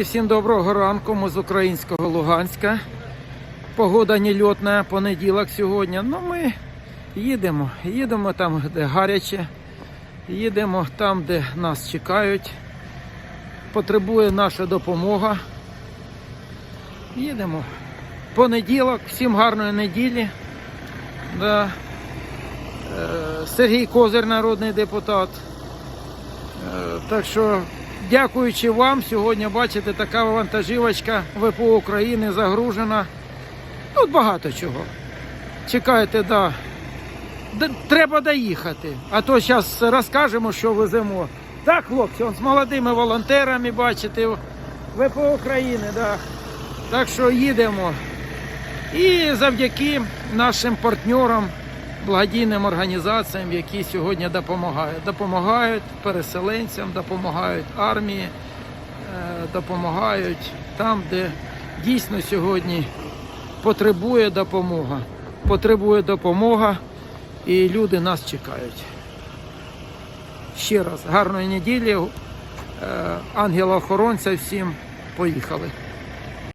Всім доброго ранку. Ми з українського Луганська. Погода нельотна, понеділок сьогодні. Ну ми їдемо. Їдемо там, де гаряче. Їдемо там, де нас чекають. Потребує наша допомога. Їдемо. Понеділок, всім гарної неділі. Да. Е, Сергій Козир, народний депутат. Е, Так що, дякуючи вам, сьогодні бачите, така вантажівочка ВПО України загружена. Тут багато чого. Чекайте, да. Треба доїхати. А то зараз розкажемо, що веземо. Так, хлопці, з молодими волонтерами, бачите, ВПО України, да. Так що їдемо. І завдяки нашим партнерам, благодійним організаціям, які сьогодні допомагають. Допомагають переселенцям, допомагають армії, е, допомагають там, де дійсно сьогодні потребує допомога. Потребує допомога, і люди нас чекають. Ще раз, гарної неділі, е, ангела-охоронця всім поїхали.